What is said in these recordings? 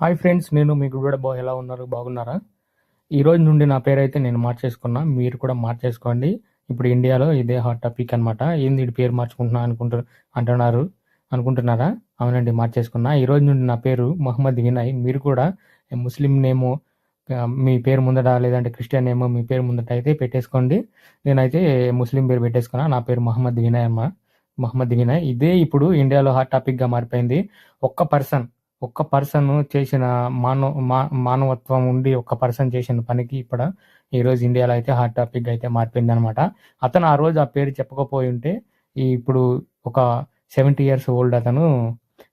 Hi friends నేను మీకు కూడా బా ఎలా ఉన్నారు? బాగున్నారా? ఈ రోజు నుండి నా పేరు అయితే నేను మార్చేసుకున్నా. మీరు కూడా మార్చేసుకోండి. ఇప్పుడు ఇండియాలో ఇదే హాట్ టాపిక్ అనమాట ఏంది ఈ పేరు మార్చుకుంటున్నా అనుకుంటు అంటున్నారు. అనుకుంటున్నారా? అవునండి మార్చేసుకున్నా. ఈ రోజు నుండి నా పేరు మహమ్మద్ వినయ్. మీరు కూడా ముస్లిం నేమో మీ పేరు ముందట లేదంటే క్రిస్టియన్ నేమో మీ పేరు ముందట అయితే పెట్టేసుకోండి. నేనైతే ముస్లిం పేరు పెట్టేసుకున్నా. నా పేరు మహమ్మద్ వినయ్ అమ్మ. మహమ్మద్ వినయ్. ఇదే ఇప్పుడు ఇండియాలో హాట్ టాపిక్గా మారిపోయింది. ఒక్క పర్సన్ ఒక్క పర్సన్ చేసిన మానవ మా- మానవత్వం ఉండి ఒక్క పర్సన్ చేసిన పనికి ఇప్పుడు ఈ రోజు ఇండియాలో అయితే హాట్ టాపిక్ అయితే మారిపోయింది అనమాట అతను ఆ రోజు ఆ పేరు చెప్పకపోయి ఉంటే ఈ ఇప్పుడు ఒక సెవెంటీ ఇయర్స్ ఓల్డ్ అతను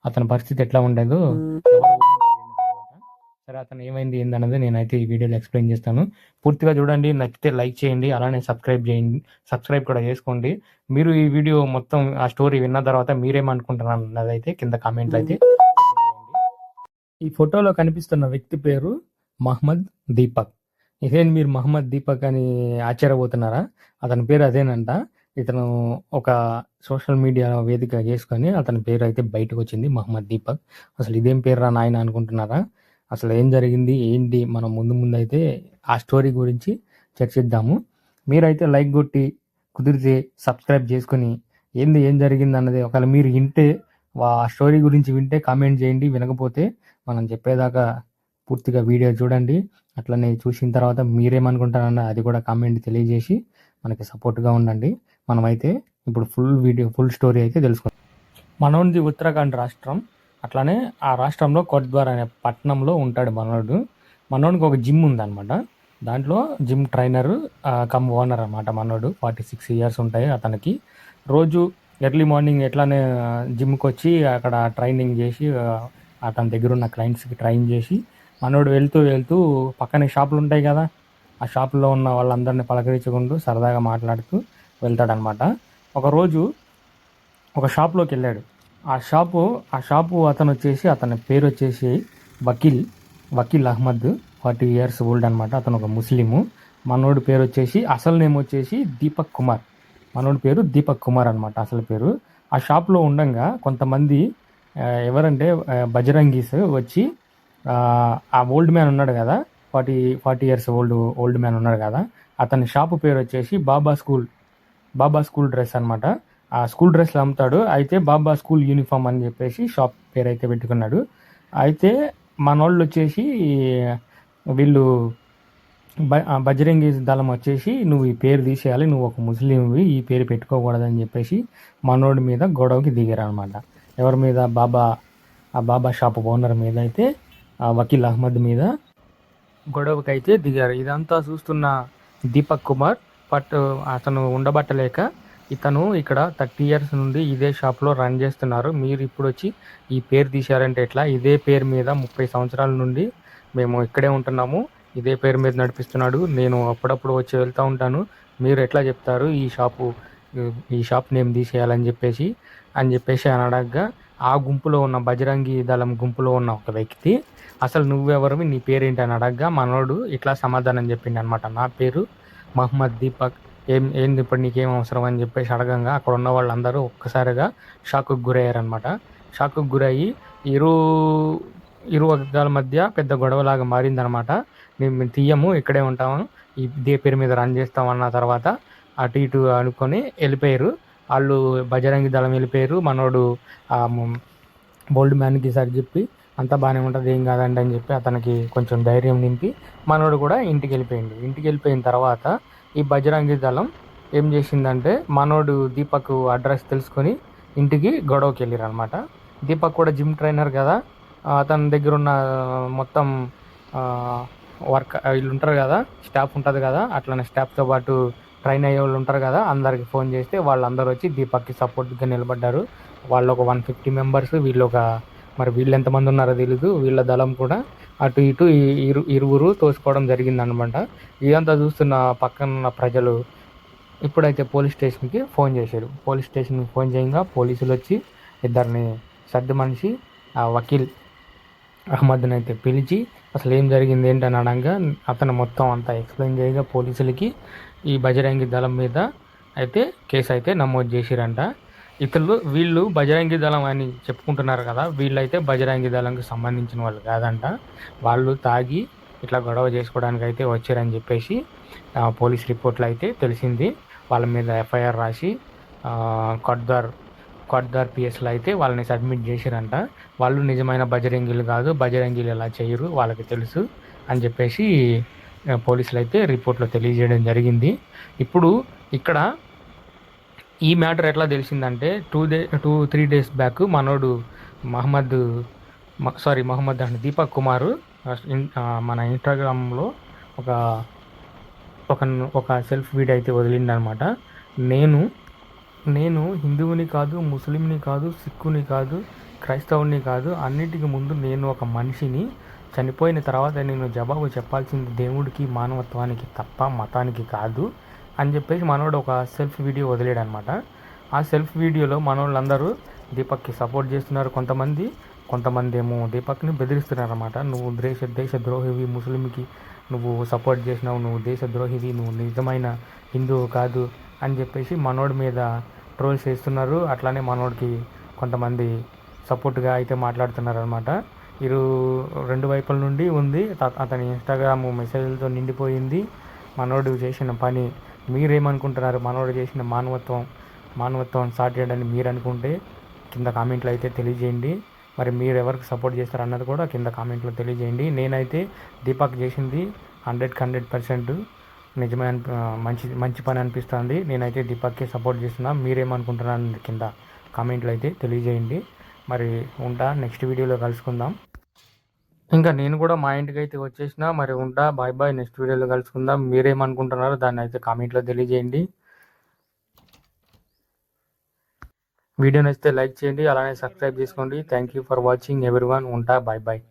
అతని పరిస్థితి ఎట్లా ఉండేదో. సరే అతను ఏమైంది ఏందన్నది నేనైతే ఈ వీడియోలో ఎక్స్ప్లెయిన్ చేస్తాను. పూర్తిగా చూడండి నచ్చితే లైక్ చేయండి అలానే సబ్స్క్రైబ్ చేయండి సబ్స్క్రైబ్ కూడా చేసుకోండి. మీరు ఈ వీడియో మొత్తం ఆ స్టోరీ విన్న తర్వాత మీరేమనుకుంటున్నారు అన్నది అయితే కింద కామెంట్లు అయితే ఈ ఫోటోలో కనిపిస్తున్న వ్యక్తి పేరు మహమ్మద్ దీపక్. ఇదేం మీరు మహమ్మద్ దీపక్ అని ఆశ్చర్యపోతున్నారా? అతని పేరు అదేనంట. ఇతను ఒక సోషల్ మీడియా వేదిక చేసుకొని అతని పేరు అయితే బయటకు వచ్చింది మహమ్మద్ దీపక్. అసలు ఇదేం పేరు రా నాయన అనుకుంటున్నారా? అసలు ఏం జరిగింది? ఏంటి? మనం ముందు ముందు అయితే ఆ స్టోరీ గురించి చర్చిద్దాము. మీరైతే లైక్ కొట్టి కుదిరితే సబ్స్క్రైబ్ చేసుకొని ఏంది ఏం జరిగింది అన్నది ఒకవేళ మీరు వింటే ఆ స్టోరీ గురించి వింటే కామెంట్ చేయండి వినకపోతే మనం చెప్పేదాకా పూర్తిగా వీడియో చూడండి. అట్లనే చూసిన తర్వాత మీరేమనుకుంటారన్న అది కూడా కామెంట్ తెలియజేసి మనకి సపోర్ట్గా ఉండండి. మనమైతే ఇప్పుడు ఫుల్ వీడియో ఫుల్ స్టోరీ అయితే తెలుసుకుందాం. మనోడిది ఉత్తరాఖండ్ రాష్ట్రం. అట్లానే ఆ రాష్ట్రంలో కొట్ద్వార్ అనే పట్టణంలో ఉంటాడు మనోడు. మనోడికి ఒక జిమ్ ఉందన్నమాట. దాంట్లో జిమ్ ట్రైనర్ కమ్ ఓనర్ అనమాట మనోడు. ఫార్టీ సిక్స్ ఇయర్స్ ఉంటాయి అతనికి. రోజు ఎర్లీ మార్నింగ్ ఎట్లానే జిమ్కి వచ్చి అక్కడ ట్రైనింగ్ చేసి అతని దగ్గర ఉన్న క్లయింట్స్కి ట్రైన్ చేసి మనోడు వెళ్తూ వెళ్తూ పక్కనే షాపులు ఉంటాయి కదా ఆ షాపులో ఉన్న వాళ్ళందరినీ పలకరించుకుంటూ సరదాగా మాట్లాడుతూ వెళ్తాడనమాట. ఒకరోజు ఒక షాప్లోకి వెళ్ళాడు. ఆ షాపు ఆ షాపు అతను వచ్చేసి అతని పేరు వచ్చేసి Vakil Vakil Ahmed forty years old అనమాట. అతను ఒక ముస్లిము. మనోడి పేరు వచ్చేసి అసలు నేమ్ వచ్చేసి దీపక్ కుమార్. మనోడి పేరు దీపక్ కుమార్ అనమాట అసలు పేరు. ఆ షాప్లో ఉండంగా కొంతమంది ఎవరంటే బజరంగీస్ వచ్చి ఆ, ఓల్డ్ మ్యాన్ ఉన్నాడు కదా forty forty years old old man ఉన్నాడు కదా అతని షాపు పేరు వచ్చేసి Baba school Baba school dress అనమాట ఆ స్కూల్ డ్రెస్లు అమ్ముతాడు అయితే బాబా స్కూల్ యూనిఫామ్ అని చెప్పేసి షాప్ పేరు అయితే పెట్టుకున్నాడు. అయితే మనోళ్ళు వచ్చేసి వీళ్ళు బజరంగి దళం వచ్చేసి నువ్వు ఈ పేరు తీసేయాలి నువ్వు ఒక ముస్లింవి ఈ పేరు పెట్టుకోకూడదని చెప్పేసి మనోడి మీద గొడవకి దిగారు అనమాట ఎవరి మీద? బాబా ఆ బాబా షాప్ ఓనర్ మీద అయితే ఆ వకీల్ అహ్మద్ మీద గొడవకి అయితే దిగారు. ఇదంతా చూస్తున్న దీపక్ కుమార్ పట్ అతను ఉండబట్టలేక ఇతను ఇక్కడ థర్టీ ఇయర్స్ నుండి ఇదే షాప్లో రన్ చేస్తున్నారు. మీరు ఇప్పుడు వచ్చి ఈ పేరు తీశారంటే ఎట్లా? ఇదే పేరు మీద ముప్పై సంవత్సరాల నుండి మేము ఇక్కడే ఉంటున్నాము. ఇదే పేరు మీద నడిపిస్తున్నాడు. నేను అప్పుడప్పుడు వచ్చి వెళ్తూ ఉంటాను. మీరు ఎట్లా చెప్తారు? ఈ షాపు ఈ షాప్ నేమ్ తీసేయాలని చెప్పేసి అని చెప్పేసి అని అడగగా ఆ గుంపులో ఉన్న బజరంగి దళం గుంపులో ఉన్న ఒక వ్యక్తి అసలు నువ్వెవరివి? నీ పేరేంటి? అని అడగగా మనోడు ఇట్లా సమాధానం చెప్పిండు అనమాట నా పేరు మహమ్మద్ దీపక్. ఏం ఏంది ఇప్పుడు నీకేం అవసరం? అని చెప్పేసి అడగంగా అక్కడ ఉన్న వాళ్ళందరూ ఒక్కసారిగా షాక్కు గురయ్యారనమాట షాక్కు గురయ్యి ఇరు ఇరు వర్గాల మధ్య పెద్ద గొడవలాగా మారిందనమాట మేము మేము తీయము ఇక్కడే ఉంటాము. ఇదే పేరు మీద రన్ చేస్తాం అన్న తర్వాత అటు ఇటు అనుకొని వెళ్ళిపోయారు. వాళ్ళు బజరంగి దళం వెళ్ళిపోయారు. మనోడు బోల్డ్ మ్యాన్కి సరి చెప్పి అంతా బాగానే ఉంటుంది ఏం కాదండి అని చెప్పి అతనికి కొంచెం ధైర్యం నింపి మనోడు కూడా ఇంటికి వెళ్ళిపోయిండు. ఇంటికి వెళ్ళిపోయిన తర్వాత ఈ బజరంగి దళం ఏం చేసిందంటే మనోడు దీపక్ అడ్రస్ తెలుసుకొని ఇంటికి గొడవకి వెళ్ళారు అనమాట దీపక్ కూడా జిమ్ ట్రైనర్ కదా తన దగ్గర ఉన్న మొత్తం వర్క్ వీళ్ళు ఉంటారు కదా స్టాఫ్ ఉంటుంది కదా అట్లనే స్టాఫ్తో పాటు ట్రైన్ అయ్యే వాళ్ళు ఉంటారు కదా అందరికి ఫోన్ చేస్తే వాళ్ళందరూ వచ్చి దీపక్కి సపోర్ట్గా నిలబడ్డారు. వాళ్ళు ఒక వన్ ఫిఫ్టీ మెంబర్స్ వీళ్ళు ఒక మరి వీళ్ళు ఎంతమంది ఉన్నారో తెలీదు వీళ్ళ దళం కూడా అటు ఇటు ఇరు ఇరువురు తోసుకోవడం జరిగింది అనమాట ఇదంతా చూస్తున్న పక్కన ఉన్న ప్రజలు ఇప్పుడైతే పోలీస్ స్టేషన్కి ఫోన్ చేశారు. పోలీస్ స్టేషన్కి ఫోన్ చేయగా పోలీసులు వచ్చి ఇద్దరిని సర్ది మనిషి ఆ వకీల్ అహ్మద్ని అయితే పిలిచి అసలు ఏం జరిగింది ఏంటని అనగా అతను మొత్తం అంతా ఎక్స్ప్లెయిన్ చేయగా పోలీసులకి ఈ బజరంగి దళం మీద అయితే కేసు అయితే నమోదు చేసిరంట. ఇతరులు వీళ్ళు బజరంగి దళం అని చెప్పుకుంటున్నారు కదా వీళ్ళైతే బజరంగి దళంకి సంబంధించిన వాళ్ళు కాదంట. వాళ్ళు తాగి ఇట్లా గొడవ చేసుకోవడానికి అయితే వచ్చారని చెప్పేసి పోలీస్ రిపోర్ట్లో అయితే తెలిసింది. వాళ్ళ మీద ఎఫ్ఐఆర్ రాసి కడ్దార్ కొట్దార్ కొట్దార్ పిఎస్లో అయితే వాళ్ళని సబ్మిట్ చేశారంట. వాళ్ళు నిజమైన బజరంగిలు కాదు బజరంగిలు ఎలా చేయరు వాళ్ళకి తెలుసు అని చెప్పేసి పోలీసులు అయితే రిపోర్ట్లో తెలియజేయడం జరిగింది. ఇప్పుడు ఇక్కడ ఈ మ్యాటర్ ఎట్లా తెలిసిందంటే two day two three days back మనోడు మహమ్మద్ సారీ మహమ్మద్ అంటే దీపక్ కుమార్ మన ఇన్స్టాగ్రామ్లో ఒక ఒక ఒక సెల్ఫ్ వీడియో అయితే వదిలిందనమాట. నేను నేను హిందువుని కాదు ముస్లింని కాదు సిక్కుని కాదు క్రైస్తవుని కాదు అన్నిటికీ ముందు నేను ఒక మనిషిని. చనిపోయిన తర్వాత నేను జవాబు చెప్పాల్సింది దేవుడికి మానవత్వానికి తప్ప మతానికి కాదు అని చెప్పేసి మనోడు ఒక సెల్ఫ్ వీడియో వదిలేడు అనమాట ఆ సెల్ఫ్ వీడియోలో మనోళ్ళందరూ దీపక్కి సపోర్ట్ చేస్తున్నారు కొంతమంది. కొంతమంది ఏమో దీపక్ని బెదిరిస్తున్నారు అనమాట నువ్వు దేశ దేశ ద్రోహివి ముస్లింకి నువ్వు సపోర్ట్ చేసినావు నువ్వు దేశ ద్రోహివి నువ్వు నిజమైన హిందువు కాదు అని చెప్పేసి మనోడి మీద ట్రోల్స్ చేస్తున్నారు. అట్లానే మనోడికి కొంతమంది సపోర్ట్గా అయితే మాట్లాడుతున్నారు అనమాట ఇరు రెండు వైపుల నుండి ఉంది. అతని ఇన్స్టాగ్రామ్ మెసేజ్లతో నిండిపోయింది. మనోడు చేసిన పని మీరేమనుకుంటున్నారు? మనోడు చేసిన మానవత్వం మానవత్వం స్టార్ట్ చేయడానికి మీరు అనుకుంటే కింద కామెంట్లో అయితే తెలియజేయండి. మరి మీరు ఎవరికి సపోర్ట్ చేస్తారు అన్నది కూడా కింద కామెంట్లో తెలియజేయండి. నేనైతే దీపక్ చేసింది హండ్రెడ్కి హండ్రెడ్ పర్సెంట్. నిజమే మంచి మంచి పని అనిపిస్తుంది. నేనైతే దీపక్కి సపోర్ట్ చేస్తున్నా. మీరేమనుకుంటున్నారు కింద కామెంట్లు అయితే తెలియజేయండి. మరి ఉంటా నెక్స్ట్ వీడియోలో కలుసుకుందాం. ఇంకా నేను కూడా మా ఇంటికి అయితే వచ్చేసిన మరి ఉంటా బాయ్ బాయ్ నెక్స్ట్ వీడియోలో కలుసుకుందాం. మీరేమనుకుంటున్నారో దాన్ని అయితే కామెంట్లో తెలియజేయండి. వీడియో నచ్చితే లైక్ చేయండి అలానే సబ్స్క్రైబ్ చేసుకోండి. థ్యాంక్ యూ ఫర్ వాచింగ్ ఎవరి వన్ ఉంటా బాయ్ బాయ్